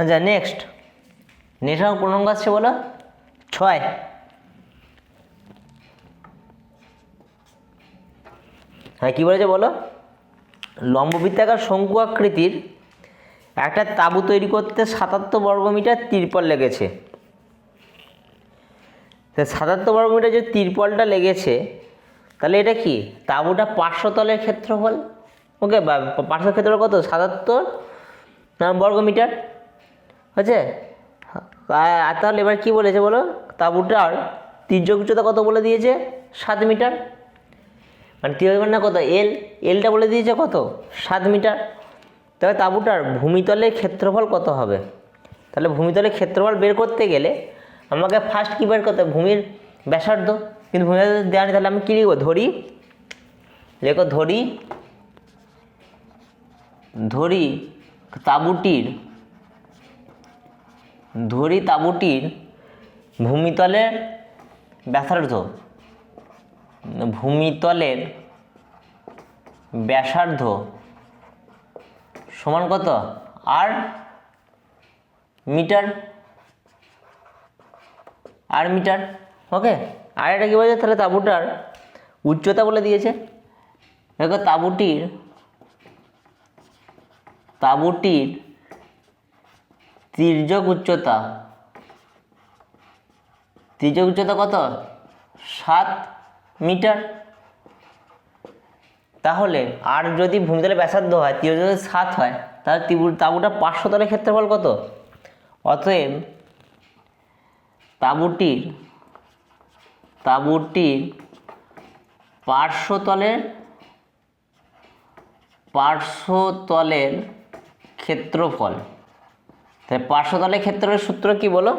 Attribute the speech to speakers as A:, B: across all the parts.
A: আচ্ছা নেক্সট আমার কোন আসছে বলো? ছয়। হ্যাঁ কী বলেছে বলো? লম্ববৃত্তাকার শঙ্কু আকৃতির একটা তাঁবু তৈরি করতে সাতাত্তর বর্গমিটার তিরপল লেগেছে। সাতাত্তর বর্গমিটার যে তিরপলটা লেগেছে, তাহলে এটা কি? তাঁবুটা পাঁচশো তলের ক্ষেত্রফল? ওকে বা পাঁচশো ক্ষেত্রফল কত? সাতাত্তর বর্গমিটার হচ্ছে আর আর তাহলে এবার কী বলেছে বলো? তাঁবুটার তির্যক উচ্চতা কত বলে দিয়েছে? সাত মিটার। মানে তির্যক না কত? এল এলটা বলে দিয়েছে কত? সাত মিটার। তবে তাঁবুটার ভূমিতলের ক্ষেত্রফল কত হবে? তাহলে ভূমিতলের ক্ষেত্রফল বের করতে গেলে আমাকে ফার্স্ট কী বের করতে? ভূমির ব্যাসার্ধ। কিন্তু ভূমি দেওয়া নেই, তাহলে আমি কী লিখব? ধরি। লেখো, ধরি। ধরি তাঁবুটির ধরি তাঁবুটির ভূমিতলের ব্যাসার্ধ ভূমিতলের ব্যাসার্ধ সমান কত? আর মিটার। আর মিটার। ওকে? আর এটা কী বলছে? তাহলে তাঁবুটার উচ্চতা বলে দিয়েছে। দেখো তাঁবুটির তাঁবুটির তির্যক উচ্চতা। তির্যক উচ্চতা কত? সাত মিটার। তাহলে আর যদি ভূমিতলে ব্যাসার্ধ হয় তির্যক যদি সাত হয়, তাহলে তিবু- তাঁবুটা পাঁচশো তলের ক্ষেত্রফল কত? অতএব তাঁবুটির তাঁবুটির পার্শ্বতলের পার্শ্বতলের ক্ষেত্রফল তাই পার্শ্বতলের ক্ষেত্রের সূত্র কি বলো?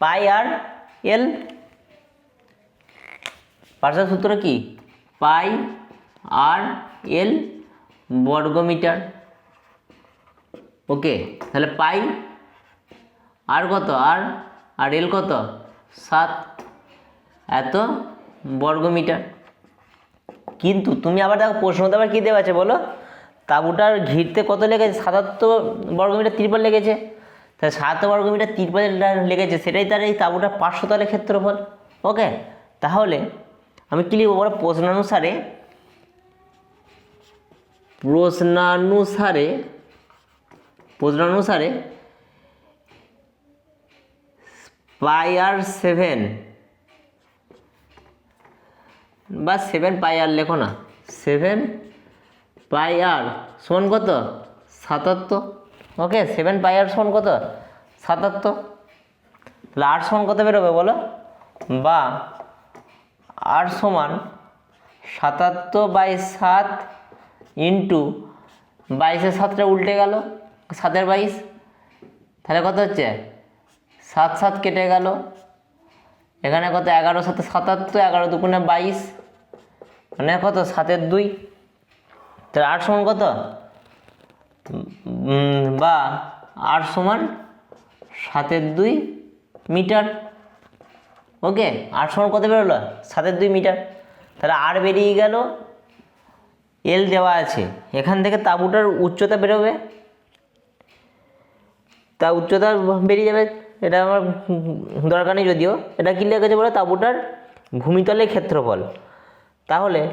A: পাই আর এল। পার্শ্ব সূত্র কি? পাই আর এল বর্গমিটার। ওকে, তাহলে পাই আর কত? আর আর এল কত? সাত। এত বর্গমিটার। কিন্তু তুমি আবার দেখো প্রশ্নতে আবার কী দেওয়া আছে বলো? তাঁবুটার ঘিরতে কত লেগেছে? সাতাত্তর বর্গমিটার তিরপল লেগেছে। তাহলে সাতাত্তর বর্গমিটার তিরপল লেগেছে সেটাই তার এই তাঁবুটার পাঁচশো তলের ক্ষেত্রফল। ওকে তাহলে আমি কী লিখব বলো প্রশ্নানুসারে। প্রশ্নানুসারে প্রশ্নানুসারে পাই আর সেভেন বা সেভেন পাই আর লেখো না। সেভেন পাই আর সমান কত? সাতাত্তর। ওকে সেভেন পাই আর সমান কত? সাতাত্তর। তাহলে আর সমান কত বেরোবে বলো? বা আর সমান সাতাত্তর বাই সাত ইন্টু বাইশের সাতটা উল্টে গেল, সাতের বাইশ। তাহলে কত হচ্ছে? সাত সাত কেটে গেল। এখানে কত? এগারো সাথে সাতাত্তর, এগারো দুগুণে বাইশ। মানে কত? সাতের দুই। তাহলে আট সমান কত? বা, আট সমান সাতের দুই মিটার। ওকে, আট সমান কত বেরোলো? সাতের দুই মিটার। তাহলে আর বেরিয়ে গেল, এল দেওয়া আছে। এখান থেকে তাঁবুটার উচ্চতা বেরোবে। তা উচ্চতা বেরিয়ে যাবে, এটা আমার দরকার নেই যদিও। এটা কী লেগেছে বলে? তাঁবুটার ভূমিতলের ক্ষেত্রফল। তাহলে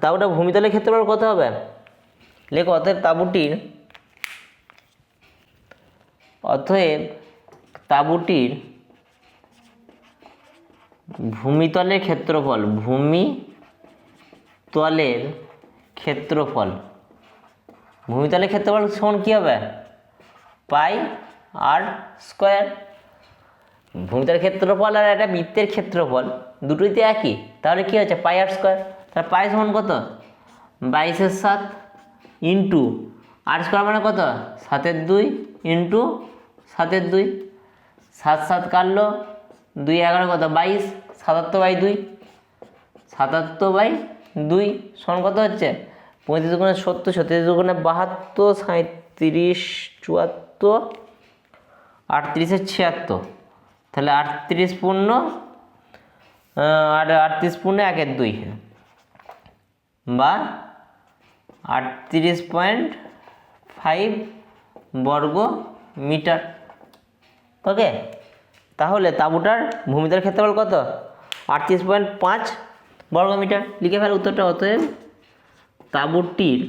A: তাঁবুটার ভূমিতলের ক্ষেত্রফল কত হবে? লেখো, অতএব তাঁবুটির অতএব তাঁবুটির ভূমিতলের ক্ষেত্রফল ভূমি তলের ক্ষেত্রফল, ভূমিতলের ক্ষেত্রফল সমান কী হবে? পাই আর স্কোয়ার। ভূমিতলের ক্ষেত্রফল আর একটা বৃত্তের ক্ষেত্রফল দুটোইতে একই। তাহলে কী হচ্ছে? পাই আর স্কোয়ার। তাহলে পাই সমান কত? বাইশের সাত। ইন্টু আর স্কোয়ার মানে কত? সাতের দুই ইন্টু সাতের দুই। সাত সাত কাটলো, দুই এগারো কত? বাইশ। সাতাত্তর বাই দুই। সাতাত্তর বাই দুই। সমান কত হচ্ছে? পঁয়ত্রিশ দুগুণে সত্তর, ছত্রিশ দুগুণে বাহাত্তর সাঁত্রিশ চুয়াত্তর, আটত্রিশে ছিয়াত্তর। তাহলে আটত্রিশ পূর্ণ আট আটত্রিশ পূর্ণ একের দুই। বা আটত্রিশ পয়েন্ট ফাইভ বর্গ মিটার। ওকে? তাহলে তাঁবুটার ভূমিতলের ক্ষেত্রফল কত? আটত্রিশ পয়েন্ট পাঁচ বর্গ মিটার। লিখে ফেল উত্তরটা, অতএব তাঁবুটির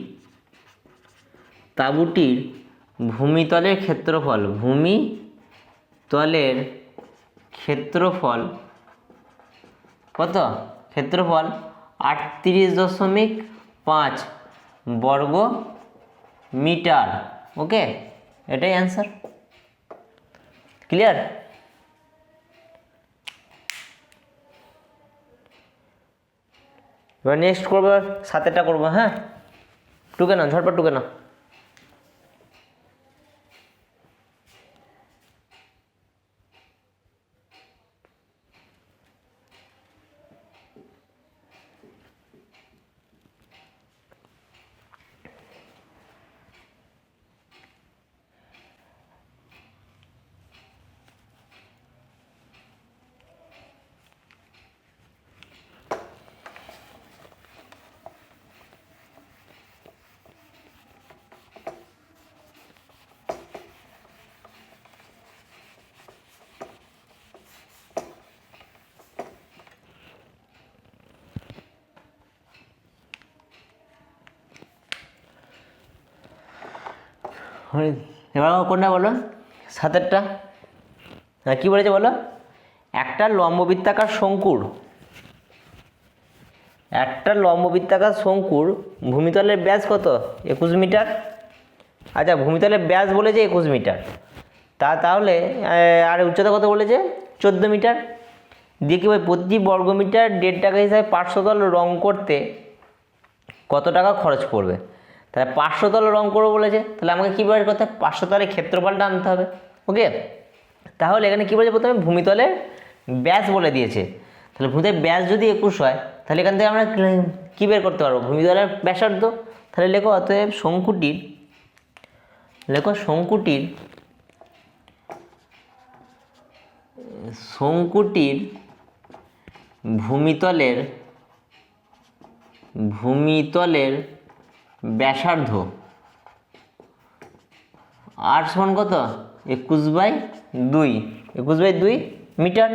A: তাঁবুটির ভূমিতলের ক্ষেত্রফল ভূমিতলের ক্ষেত্রফল কত? ক্ষেত্রফল আটত্রিশ দশমিক পাঁচ বর্গ মিটার। ওকে? এটাই অ্যান্সার ক্লিয়ার এবার নেক্সট করব, সাতেরটা করব হ্যাঁ? টুকে না ঝটপট টুকে না এবার কোনটা বলো? সাতেরটা? হ্যাঁ কী বলেছে বলো? একটা লম্ববৃত্তাকার শঙ্কুর, একটা লম্ববৃত্তাকার শঙ্কুর ভূমিতলের ব্যাস কত? একুশ মিটার? আচ্ছা ভূমিতলের ব্যাস বলেছে একুশ মিটার। তা তাহলে আর উচ্চতা কত বলেছে? চোদ্দ মিটার। দিয়ে কি ভাই প্রতি বর্গমিটার দেড় টাকা হিসাবে পাঁচশো দল রং করতে কত টাকা খরচ পড়বে? তাহলে পাঁচশো তল রং করব বলেছে, তাহলে আমাকে কী বের করতে হবে? পাঁচশো ক্ষেত্রফলটা আনতে হবে। ওকে তাহলে এখানে কী বলেছে প্রথমে? ভূমিতলের ব্যাস বলে দিয়েছে। তাহলে ভূমিতলের ব্যাস যদি একুশ হয়, তাহলে এখান থেকে আমরা কী বের করতে পারব? ভূমিতলের ব্যাসার্ধ। তাহলে লেখো অতএব শঙ্কুটির, লেখো শঙ্কুটির শঙ্কুটির ভূমিতলের ভূমিতলের ব্যাসার্ধ। আর সমান কত? একুশ বাই দুই। একুশ বাই দুই মিটার।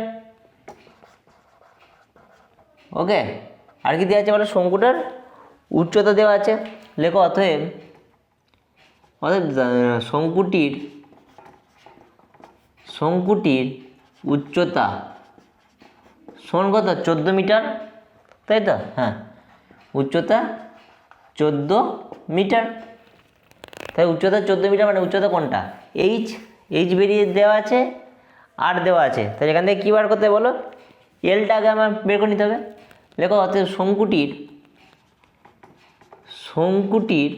A: ওকে? আর কি দেওয়া আছে বলো? শঙ্কুটার উচ্চতা দেওয়া আছে। লেখো, অতএব অতএব শঙ্কুটির শঙ্কুটির উচ্চতা সমান কত? চোদ্দ মিটার। তাই তো? হ্যাঁ। উচ্চতা চোদ্দ মিটার। তাই উচ্চতা চোদ্দ মিটার মানে উচ্চতা কোনটা? এইচ এইচ বেরিয়ে দেওয়া আছে আর দেওয়া আছে। তাই এখান থেকে কী বার করতে বলো? এলটা আগে আমার বের করে নিতে হবে। লেখো অতএব শঙ্কুটির শঙ্কুটির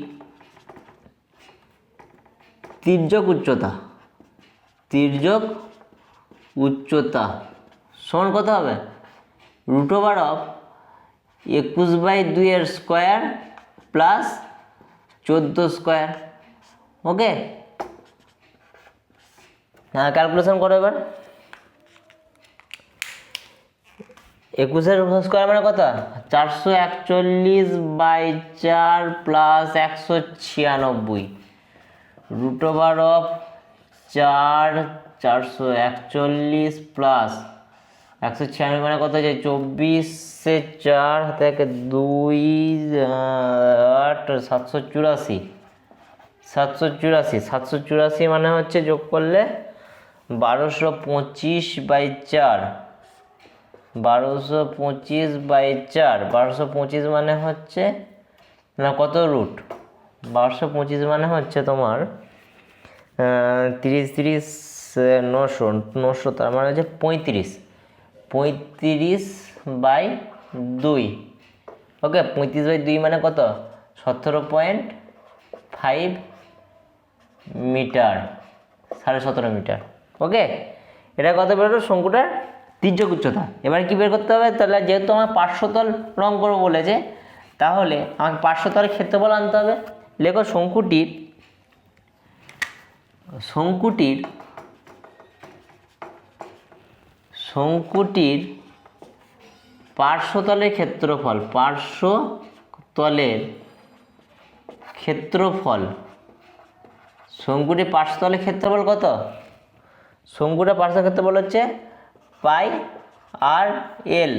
A: তির্যক উচ্চতা তির্যক উচ্চতা, সমান কত হবে? রুট ওভার অফ একুশ বাই দুইয়ের স্কোয়ার প্লাস চোদ্দ স্কোয়ার। ওকে? হ্যাঁ ক্যালকুলেশন করো এবার। একুশের স্কোয়ার মানে কত? চারশো একচল্লিশ বাই চার প্লাস একশো ছিয়ানব্বই। রুট ওভার অফ চার, চারশো একচল্লিশ প্লাস একশো ছিয়ানব্বই মানে কত হচ্ছে চব্বিশে চার হাতে একে দুই, আট, সাতশো চুরাশি। সাতশো চুরাশি সাতশো চুরাশি মানে হচ্ছে যোগ করলে বারোশো পঁচিশ বাই চার। বারোশো পঁচিশ বাই চার, বারোশো পঁচিশ মানে হচ্ছে, না কত রুট? বারোশো পঁচিশ মানে হচ্ছে তোমার তিরিশ তিরিশ, নশো নশো তার মানে হচ্ছে পঁয়ত্রিশ। পঁয়ত্রিশ বাই দুই। ওকে, পঁয়ত্রিশ বাই দুই মানে কত? সতেরো পয়েন্ট ফাইভ মিটার, সাড়ে সতেরো মিটার। ওকে, এটা কত বেরোলো শঙ্কুটার তির্যক উচ্চতা। এবার কি বের করতে হবে? তাহলে যেহেতু আমার পাঁচশো তল রং করব বলেছে, তাহলে আমাকে পাঁচশো তলের ক্ষেত্রফল আনতে হবে। লেখো শঙ্কুটির শঙ্কুটির শঙ্কুটির পার্শ্বতলের ক্ষেত্রফল পার্শ্বতলের ক্ষেত্রফল। শঙ্কুটির পার্শ্বতলের ক্ষেত্রফল কত? শঙ্কুটা পার্শ্ব ক্ষেত্রফল হচ্ছে পাই আর এল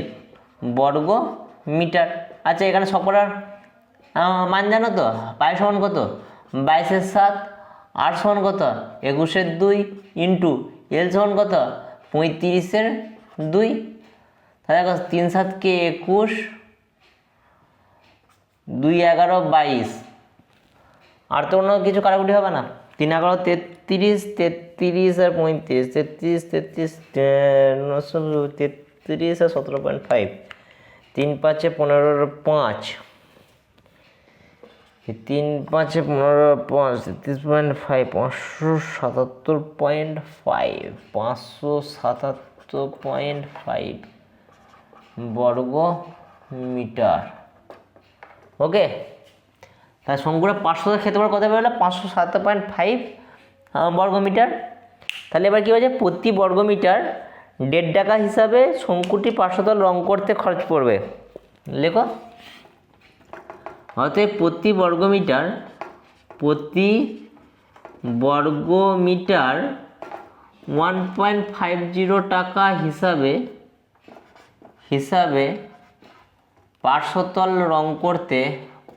A: বর্গ মিটার। আচ্ছা এখানে সকলার মান জানো তো? পাই সমান কত? বাইশের সাত আর সমান কত? একুশের দুই ইন্টু এল সমান কত? পঁয়ত্রিশের দুই। তাহলে দেখো তিন সাতকে একুশ, দুই এগারো বাইশ। আর তো অন্য কিছু কাটাকুটি হবে না। তিন এগারো তেত্রিশ তেত্রিশ আর পঁয়ত্রিশ, তেত্রিশ তেত্রিশ নশো তেত্রিশ আর সতেরো পয়েন্ট ফাইভ তিন পাঁচে পনেরোর পাঁচ। তিন পাঁচে পনেরো পাঁচ তেত্রিশ পয়েন্ট ফাইভ, পাঁচশো সাতাত্তর পয়েন্ট ফাইভ, পাঁচশো সাতাত্তর পয়েন্ট ফাইভ বর্গ মিটার। ওকে? তাহলে শঙ্কুটা পাঁচশো ক্ষেত্রফল কত বেরোলো? পাঁচশো সাতাত্তর পয়েন্ট ফাইভ বর্গ মিটার। তাহলে এবার কী হয়েছে? প্রতি বর্গ মিটার দেড় টাকা হিসাবে শঙ্কুটি পার্শ্বতল রং করতে খরচ পড়বে। লেখো। অতএব প্রতি বর্গ মিটার প্রতি বর্গ metre one point five zero টাকা হিসাবে হিসাবে পার্শ্বতল রং করতে,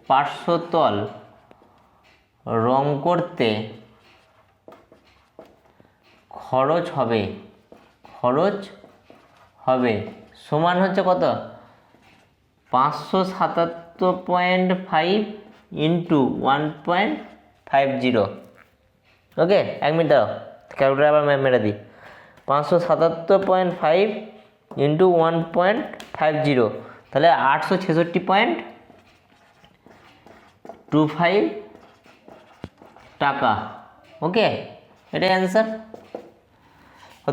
A: পার্শ্বতল রং করতে খরচ হবে খরচ হবে সমান হচ্ছে কত? পাঁচশো সাতাত্তর point five into one point five zero okay এক মিনিট দাও ক্যালকুলেটার আবার মেরে দিই। পাঁচশো সাতাত্তর point five into one point five zero তাহলে আটশো ছেষট্টি পয়েন্ট টু ফাইভ টাকা। ওকে এটাই অ্যান্সার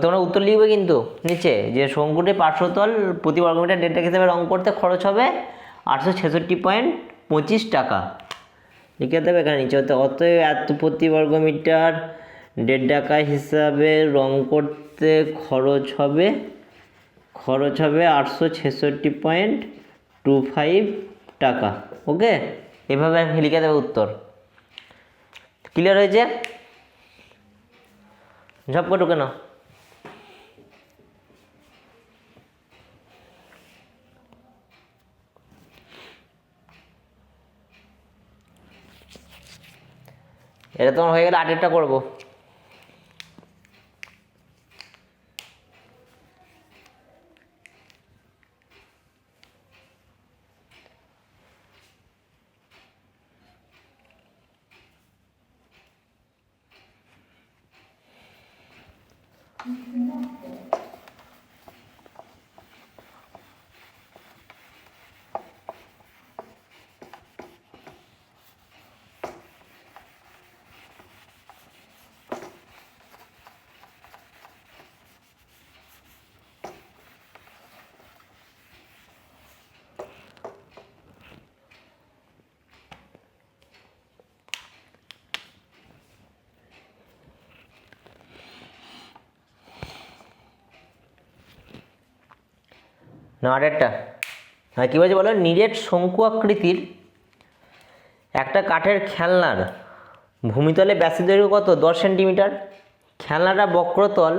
A: তোমরা উত্তর লিখবে কিন্তু, নিচে, যে শঙ্কুটি পার্শ্বতল প্রতি বর্গমিটার ডেটা হিসেবে রং করতে খরচ হবে আটশো ছেষট্টি পয়েন্ট পঁচিশ টাকা। লিখে দেবে এখানে নিচে অত- অতএব এত প্রতি বর্গমিটার দেড় টাকা হিসাবে রং করতে খরচ হবে খরচ হবে আটশো ছেষট্টি পয়েন্ট টু ফাইভ টাকা, ওকে? এভাবে আমি লিখে দেবে উত্তর। ক্লিয়ার হয়েছে? ঝপ করে কেন এটা তোমার হয়ে গেলে আটেরটা করব। না আরেকটা হ্যাঁ কী বলছে বলো? নিরেট শঙ্কু আকৃতির একটা কাঠের খেলনার ভূমিতলে ব্যাসের দৈর্ঘ্য কত? দশ সেন্টিমিটার। খেলনাটা বক্রতল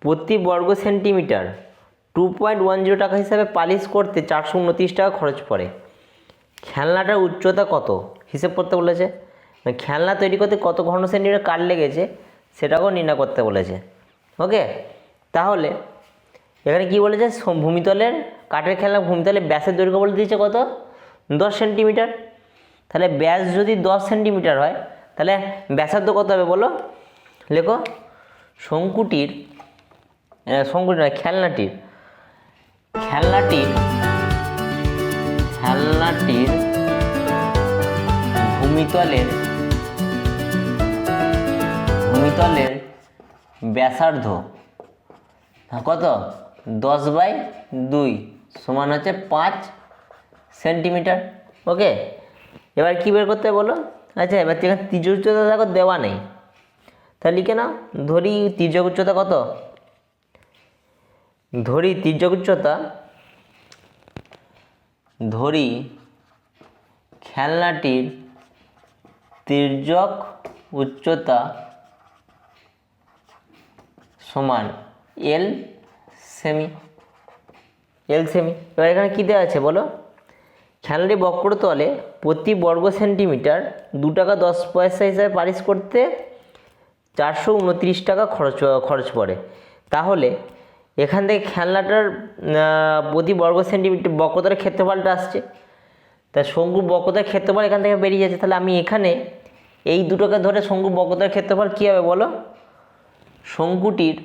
A: প্রতি বর্গ centimetre. Two point one zero টাকা হিসাবে পালিশ করতে চারশো উনত্রিশ টাকা খরচ পড়ে। খেলনাটার উচ্চতা কত? হিসেব করতে বলেছে। মানে খেলনা তৈরি করতে কত ঘন সেন্টিমিটার কাঠ লেগেছে, সেটাকেও নির্ণয় করতে বলেছে। ওকে? তাহলে এখানে কি বলেছে? ভূমিতলের কাঠের খেলনা ভূমিতলের ব্যাসের দৈর্ঘ্য বলে দিয়েছে কত? দশ সেন্টিমিটার। তাহলে ব্যাস যদি দশ সেন্টিমিটার হয় তাহলে ব্যাসার্ধ কত হবে বলো? লেখো। শঙ্কুটির আহ, শঙ্কুটির নয় খেলনাটির। খেলনাটির খেলনাটির ভূমিতলের ভূমিতলের ব্যাসার্ধ কত? দশ বাই দুই সমান হচ্ছে পাঁচ সেন্টিমিটার ওকে এবার কী বের করতে বলো? আচ্ছা এবার এখানে তীর্যক উচ্চতা দেখো দেওয়া নেই। তাহলে লিখে নাও, ধরি তীর্যক উচ্চতা কত? ধরি তীর্যক উচ্চতা, ধরি খেলনাটির তির্যক উচ্চতা সমান এল সেমি। এল সেমি। এবার এখানে কী দেওয়া আছে বলো? খেলাটি বক্রতলে প্রতি বর্গ সেন্টিমিটার দু টাকা দশ পয়সা হিসাবে পারিশ করতে চারশো উনত্রিশ টাকা খরচ খরচ পড়ে। তাহলে এখান থেকে খেলনাটার প্রতি বর্গ সেন্টিমিটার বক্রতলের ক্ষেত্রফলটা আসছে। তা শঙ্কুর বক্রতার ক্ষেত্রফল এখান থেকে বেরিয়ে যাচ্ছে। তাহলে আমি এখানে এই দুটোকে ধরে শঙ্কুর বক্রতার ক্ষেত্রফল কী হবে বলো? শঙ্কুটির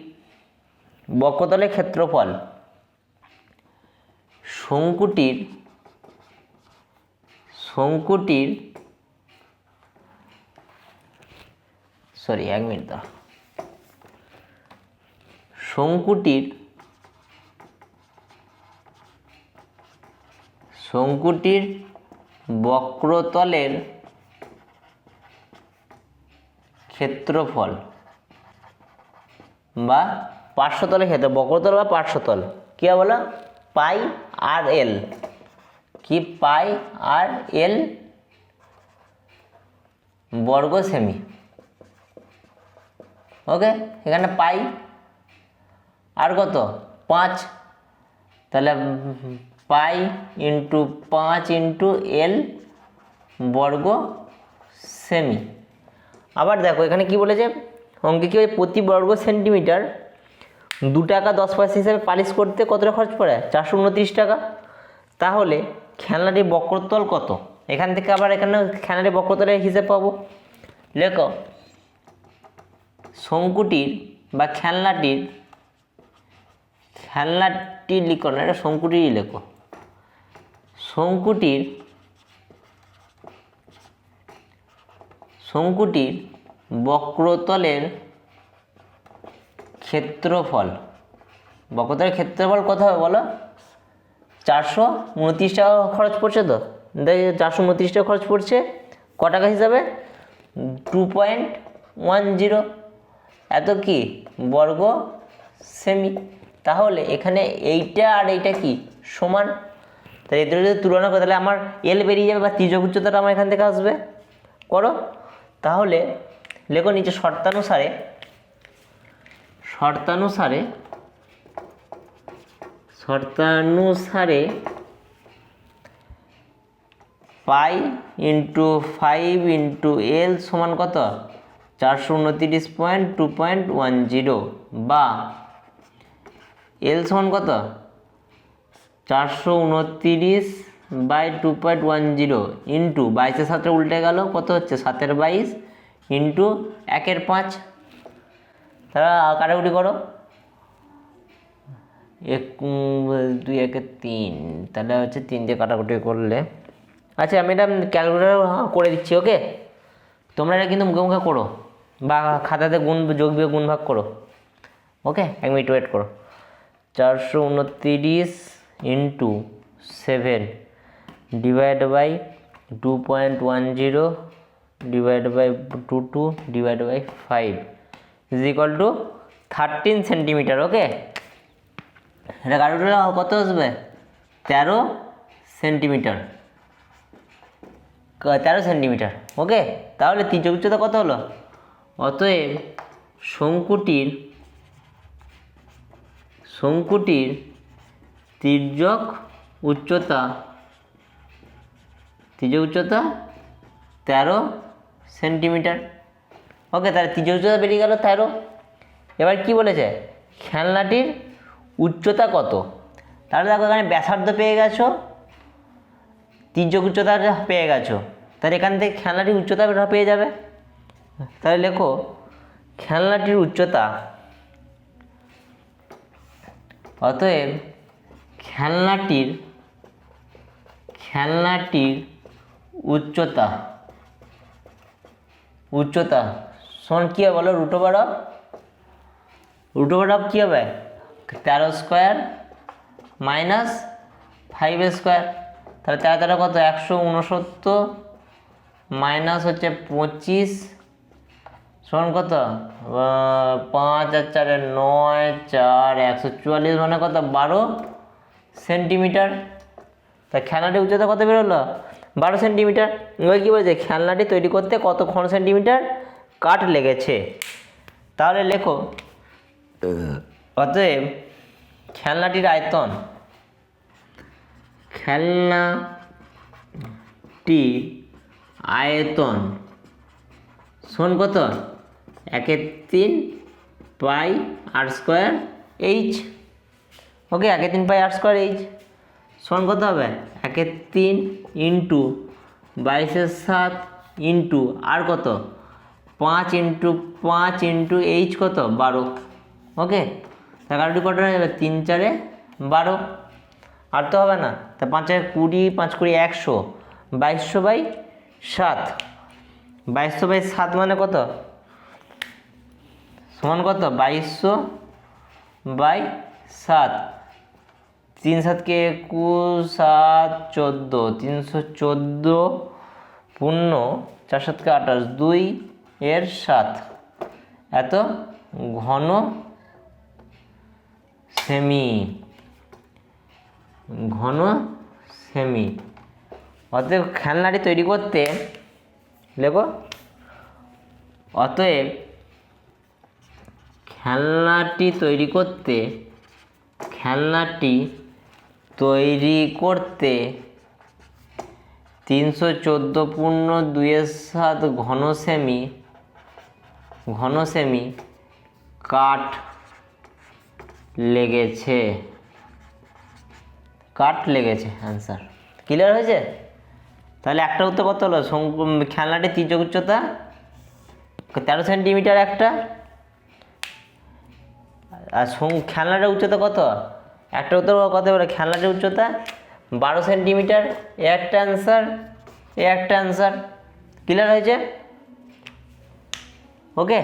A: বক্রতলের ক্ষেত্রফল শঙ্কুটির শঙ্কুটির সরি এক মিনিট দাও শঙ্কুটির শঙ্কুটির বক্রতলের ক্ষেত্রফল বা পার্শ্বতলের ক্ষেত্র বক্রতল বা পার্শ্বতল? কী হবে বলো? পাই আর এল। কি পাই আর এল? বর্গ সেমি ওকে? এখানে পাই আর কত? পাঁচ। তাহলে পাই ইন্টু পাঁচ ইন্টু এল বর্গ সেমি আবার দেখো, এখানে কি বলেছে? অঙ্কে কি প্রতি বর্গ সেন্টিমিটার দু টাকা দশ পয়সা হিসাবে পালিশ করতে কতটা খরচ পড়ে? চারশো উনত্রিশ টাকা। তাহলে খেলনাটির বক্রতল কত? এখান থেকে আবার এখানে খেলনাটির বক্রতলের হিসেব পাবো। লেখো, শঙ্কুটির বা খেলনাটির, খেলনাটি লিখো না, এটা শঙ্কুটিরই লেখো। শঙ্কুটির শঙ্কুটির বক্রতলের ক্ষেত্রফল। বক্রতলের ক্ষেত্রফল কত হবে বলো? চারশো উনত্রিশ টাকা খরচ পড়ছে তো? দেখ, চারশো উনত্রিশ টাকা খরচ পড়ছে। ক টাকা হিসাবে? Two point one zero. এত কি? বর্গ সেমি। তাহলে এখানে এইটা আর এইটা কি? সমান। তাহলে এদের যদি তুলনা করে, তাহলে আমার এল বেরিয়ে যাবে বা ত্রিজক উচ্চতাটা আমার এখান থেকে আসবে। করো। তাহলে লেখো নিচে শর্তানুসারে শর্তানুসারে শর্তানুসারে pi into five into L সমান কত? চারশো উনতিরিশ point two point one zero. বা এল সমান কত? চারশো উনতিরিশ by two point one zero into বাইশের সাথে উল্টে গেল কত হচ্ছে? সাতের বাইশ ইন্টু একের পাঁচ। তারা কাটাকুটি করো। এক দুই, একে তিন। তাহলে হচ্ছে তিন দিয়ে কাটাকুটি করলে। আচ্ছা আমি এটা ক্যালকুলেটার করে দিচ্ছি ওকে তোমরা এটা কিন্তু মুখে মুখে করো বা খাতাতে গুণ, যোগ বিয়োগ, গুণ ভাগ করো ওকে এক মিনিট ওয়েট করো। চারশো উনতিরিশ into seven divide by two point one zero divide by two two divide by five is equal to thirteen centimetre okay এটা কাটাকুটি কত আসবে? তেরো সেন্টিমিটার তেরো সেন্টিমিটার ওকে তাহলে তির্যক উচ্চতা কত হলো? অতএব শঙ্কুটির শঙ্কুটির তির্যক উচ্চতা তির্যক উচ্চতা তেরো সেন্টিমিটার ওকে, তাহলে উচ্চতা বেরিয়ে গেল তেরো। এবার কি বলেছে? খেলনাটির উচ্চতা কত? তাহলে দেখো এখানে ব্যাসার্ধ পেয়ে গেছো। তির্যক উচ্চতা পেয়ে গেছো। তাহলে এখান থেকে খেলনাটির উচ্চতা পেয়ে যাবে? তাহলে লেখো, খেলনাটির উচ্চতা। অতএব খেলনাটির খেলনাটির উচ্চতা উচ্চতা শোন, কী হবে বলো? Root over of root over of কী হবে? তেরো স্কোয়ার মাইনাস ফাইভ স্কোয়ার তাহলে তেরো তেরো কত? একশো উনসত্তর মাইনাস হচ্ছে পঁচিশ। শোন কত? পাঁচ আর চারে নয়, চার, একশো চুয়াল্লিশ মানে কত? বারো সেন্টিমিটার তা খেলনাটির উচ্চতা কত বেরোলো? বারো সেন্টিমিটার ওই কী বলছে? খেলনাটি তৈরি করতে কত ঘন সেন্টিমিটার কাঠ লেগেছে। তাহলে লেখো, অতএব খেলনাটির আয়তন খেলনাটির আয়তন শোন কত? একের তিন পাই আর স্কোয়ার এইচ। ওকে, একের তিন পাই আর স্কোয়ার এইচ। শোন কত হবে? একের তিন ইন্টু বাইশের সাত ইন্টু আর কত? পাঁচ ইন্টু পাঁচ ইন্টু এইচ কত? বারো। ওকে? এগারোটি কত হয়ে যাবে? তিন চারে বারো। আর তো হবে না। তা পাঁচ চারে কুড়ি, পাঁচ কুড়ি একশো। বাইশশো বাই সাত। বাইশশো বাই সাত মানে কত? সমান কত? বাইশশো বাই সাত। তিন সাতকে একুশ, সাত, চোদ্দ। তিনশো চোদ্দ, পূর্ণ। চার সাতকে আঠাশ। দুই এর সাত এত ঘন সেমি। ঘন সেমি। অতএব খেলনাটি তৈরি করতে লেখো। অতএব খেলনাটি তৈরি করতে, খেলনাটি তৈরি করতে তিনশো চোদ্দ পূর্ণ দুইয়ের সাত ঘন সেমি ঘন সেমি কাঠ লেগেছে। কাঠ লেগেছে অ্যান্সার ক্লিয়ার হয়েছে? তাহলে একটা উত্তর কত হলো? খেলনাটির তির্যক উচ্চতা, তেরো সেন্টিমিটার একটা। আর খেলনাটার উচ্চতা কত? একটা উত্তর কত বলে? খেলনাটার উচ্চতা বারো সেন্টিমিটার এ একটা অ্যান্সার এ একটা অ্যান্সার ক্লিয়ার হয়েছে? ওকে